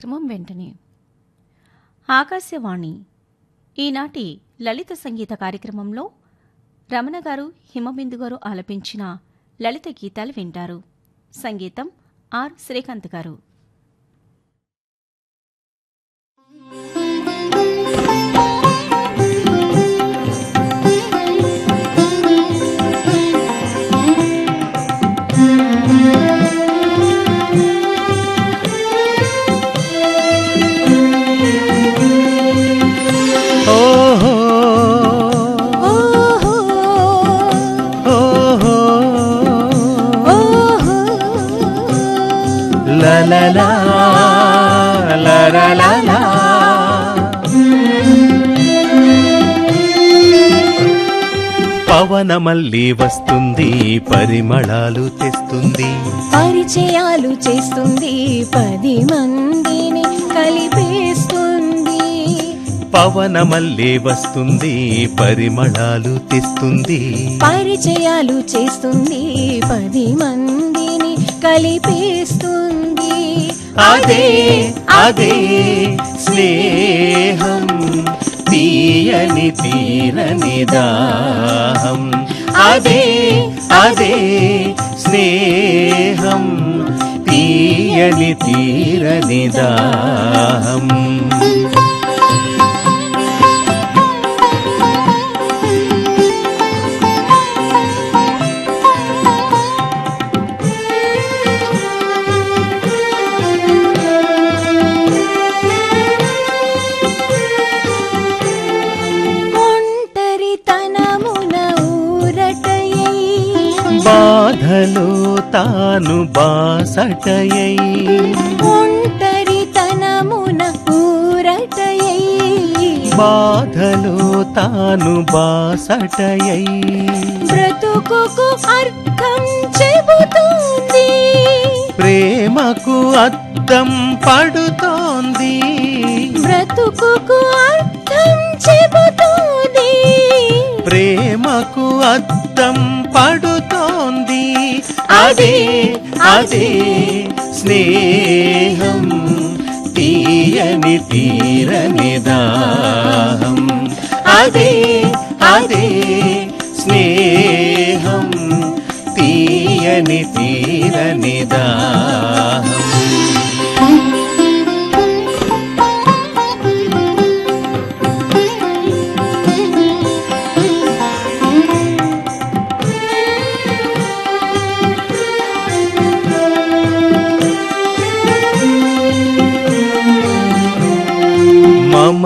క్రమం వెంటనే. ఆకాశవాణి. ఈనాటి లలిత సంగీత కార్యక్రమంలో రమణ గారు హిమబిందు గారు ఆలపించిన లలిత గీతాలు వింటారు. సంగీతం ఆర్ శ్రీకాంత్ గారు. పవన మళ్ళీ వస్తుంది పరిమళాలు తెస్తుంది. పరిచయాలు చేస్తుంది పది మందిని కలిపేస్తుంది. పవన మళ్ళీ వస్తుంది పరిమళాలు తెస్తుంది. పరిచయాలు చేస్తుంది పది మందిని కలిపేస్తుంది. అదే అదే స్నేహం తీయని తీరని దాహం. అదే అదే స్నేహం తీయని తీరని దాహం. బాధలో తాను బాసటయై. ఒంటరితనమున ఊరటయ్యి బాధలో తాను బాసటయై. బ్రతుకుకు అర్థం చెబుతుంది. ప్రేమకు అద్దం పడుతోంది. బ్రతుకుకు అర్థం చెబుతుంది. ప్రేమకు అద్దం పడుతోంది. అదే అదే స్నేహం తీయని తీరని దాహం అదే అదే స్నేహం తీయని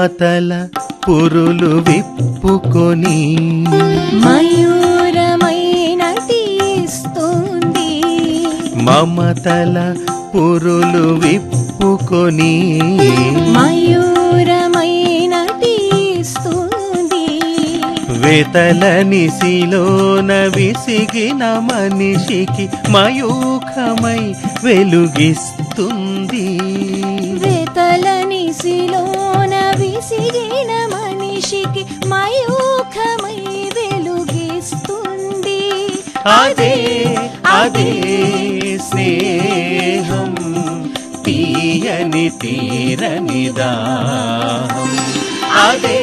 మమతల పురులు విప్పుకొని మయూరమైన తీస్తుంది. మమతల పురులు విప్పుకొని మయూరమైన తీస్తుంది. వేతల నిసిలోన విసిగిన మనిషికి మయూఖమై వెలుగిస్తుంది. వేతల మనిషికి మయూఖమై వెలుగిస్తుంది అదే అదే. స్నేహం తీయని తీరని దాహం. అదే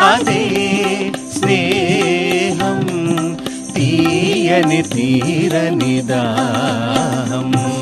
అదే స్నేహం తీయని తీరని దాహం.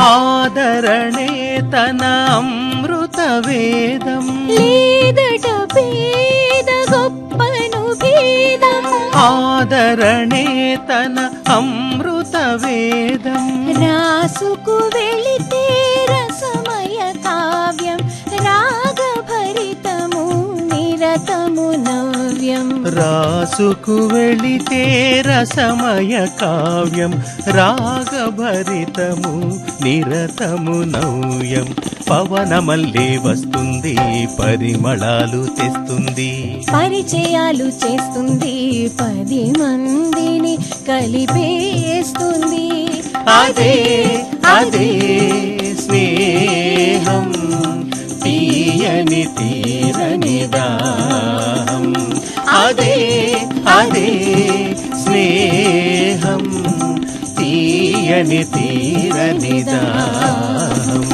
ఆదరణే తన అమృత వేదం. లేదట పేద గొప్పను భేదం. ఆదరణే తన అమృత వేదం. రాసుకు వెళితే నిరతము నవ్యం. రాసుకు వెళితే రసమయ కావ్యం. రాగభరితము నిరతము నవ్యం. పవనమల్లే వస్తుంది పరిమళాలు తెస్తుంది. పరిచయాలు చేస్తుంది పది మందిని కలిపేస్తుంది అదే అదే స్నేహం. తీయని తీరని దాహం. అదే అదే స్నేహం తీయని తీరని దాహం.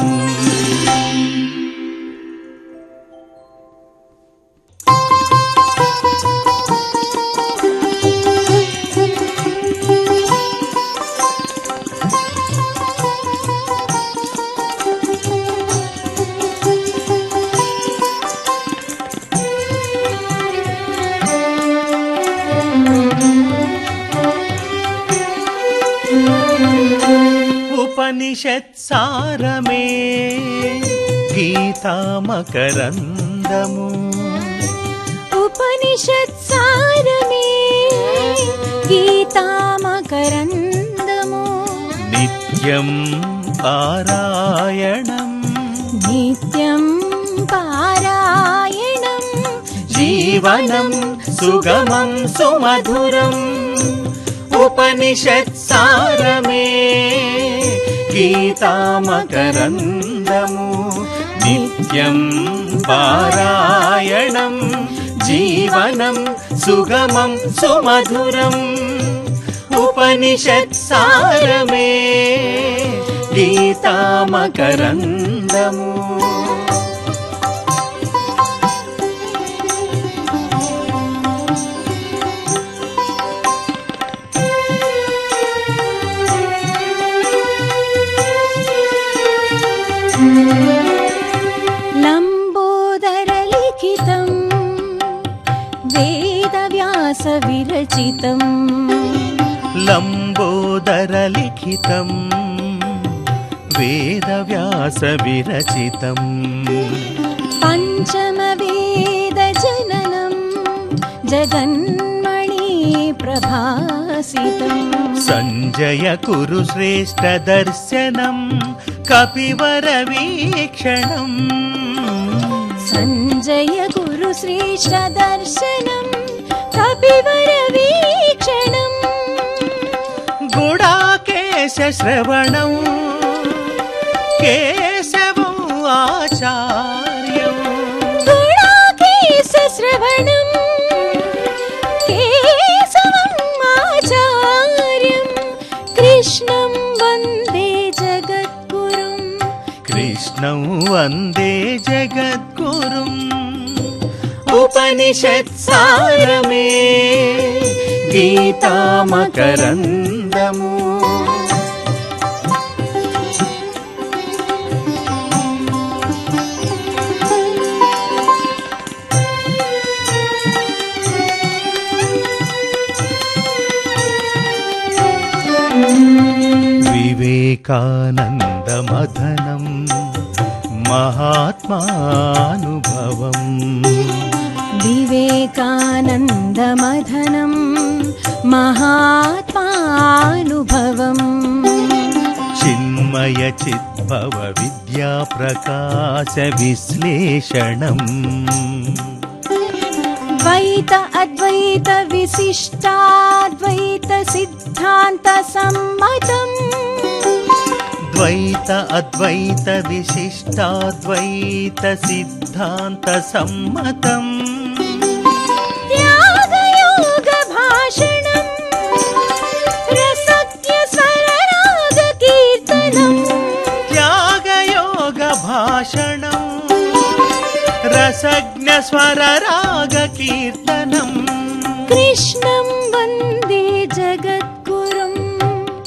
उपनिषत्सारमे गीतामकरन्दमु। उपनिषत्सारमे गीतामकरन्दमु। नित्यं पारायणम्। नित्यं पारायणम्। जीवनं सुगमं सुमधुरम्। उपनिषत्सारमे గీతామకరందము. నిత్యం పారాయణం జీవనం సుగమం సుమధురం. ఉపనిషత్సారమే గీతామకరందము. लम्बोदरलिखितम्। वेदव्यासविरचितम्। पञ्चमवेदजनम् जगन्मणि प्रभासितं सञ्जय कुरु श्रेष्ठदर्शनम् कपिवरवीक्षणम्। सञ्जय कुरु श्रेष्ठदर्शनम् കപിവരവീക്ഷണം ഗുഡാകേശശ്രവണം കേശവം ആചാര്യം. ഗുഡാകേശശ്രവണം കേശവം ആചാര്യം. കൃഷ്ണം വന്ദേ ജഗദ്ഗുരും. കൃഷ്ണം വന്ദേ ജഗദ്ഗുരും. ఉపనిషత్సారమే. గీతామకరందము. వివేకానంద यचिद्भवविद्याप्रकाशविश्लेषणम् द्वैत अद्वैतविशिष्टाद्वैतसिद्धान्तसम्मतम् द्वैत अद्वैतविशिष्टाद्वैतसिद्धान्तसम्मतम् రసజ్ఞ స్వర రాగ కీర్తనం కృష్ణం వందే జగద్గురుం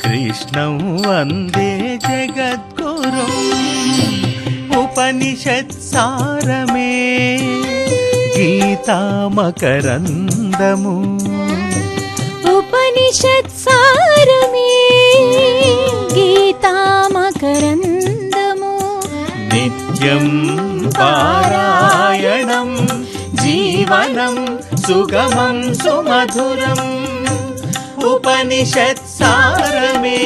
కృష్ణం వందే జగద్గురు ఉపనిషత్సారమే గీతామకరందము ఉపనిషత్ సారమే గీతామకరందము नित्यं पारायणं जीवनं सुगमं सुमधुरम् उपनिषत्सारमे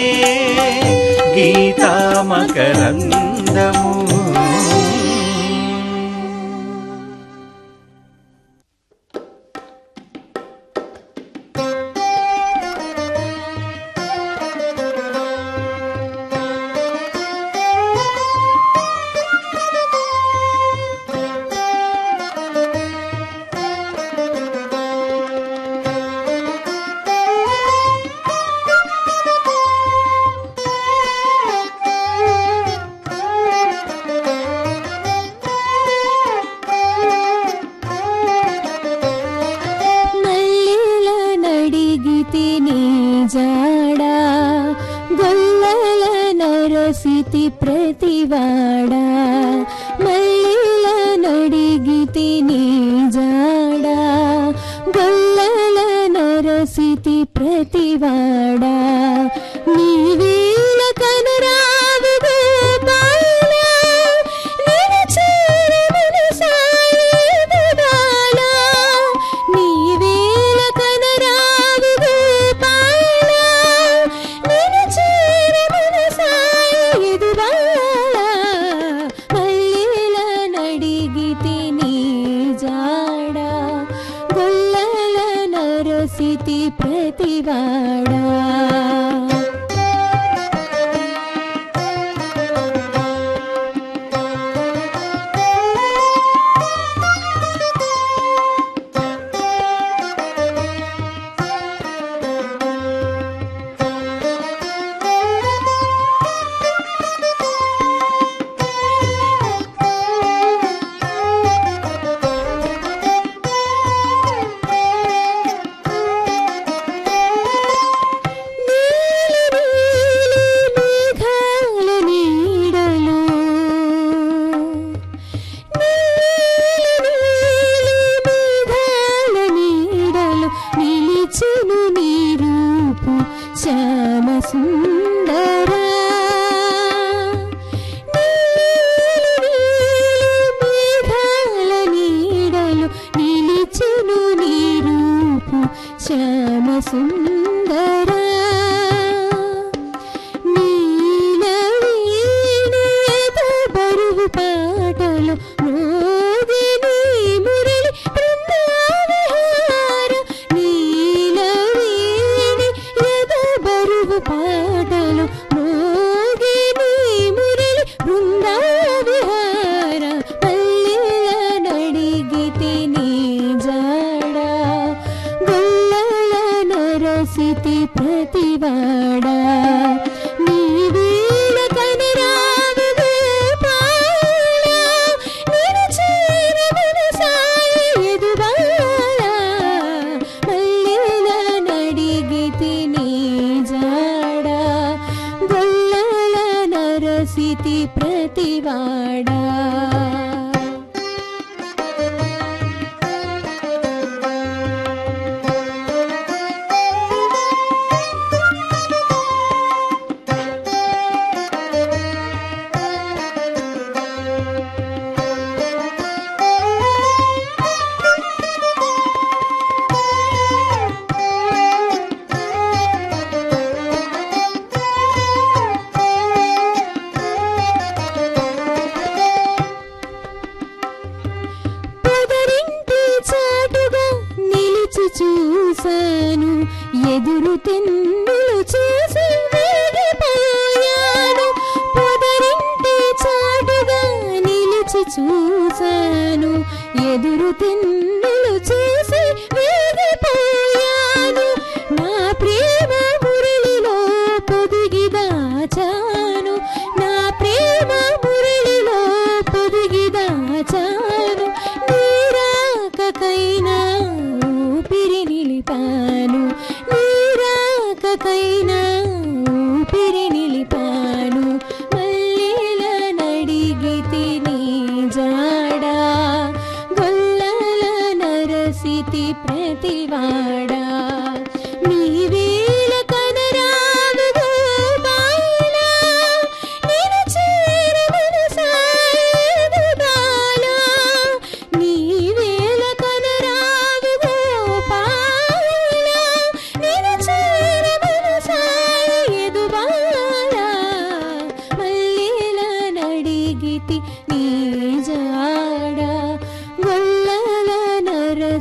गीतामकरन्दमु। చూసితి ప్రతివాడా మల్లెల నడిగితి నీజాడా గొల్లల నరసితి ప్రతివాడా. வாழ ശ്യാമസൂ ी प्रतिवाड।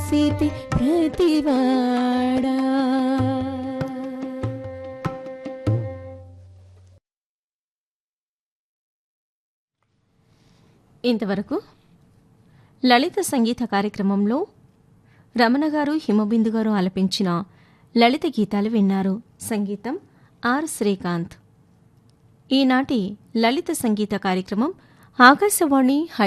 సీతి ప్రతివాడా. ఇంతవరకు లలిత సంగీత కార్యక్రమంలో రమణ గారు హిమబిందు గారు ఆలపించిన లలిత గీతాలు విన్నారు. సంగీతం ఆర్. శ్రీకాంత్. ఈనాటి లలిత సంగీత కార్యక్రమం ఆకాశవాణి హైదరాబాద్.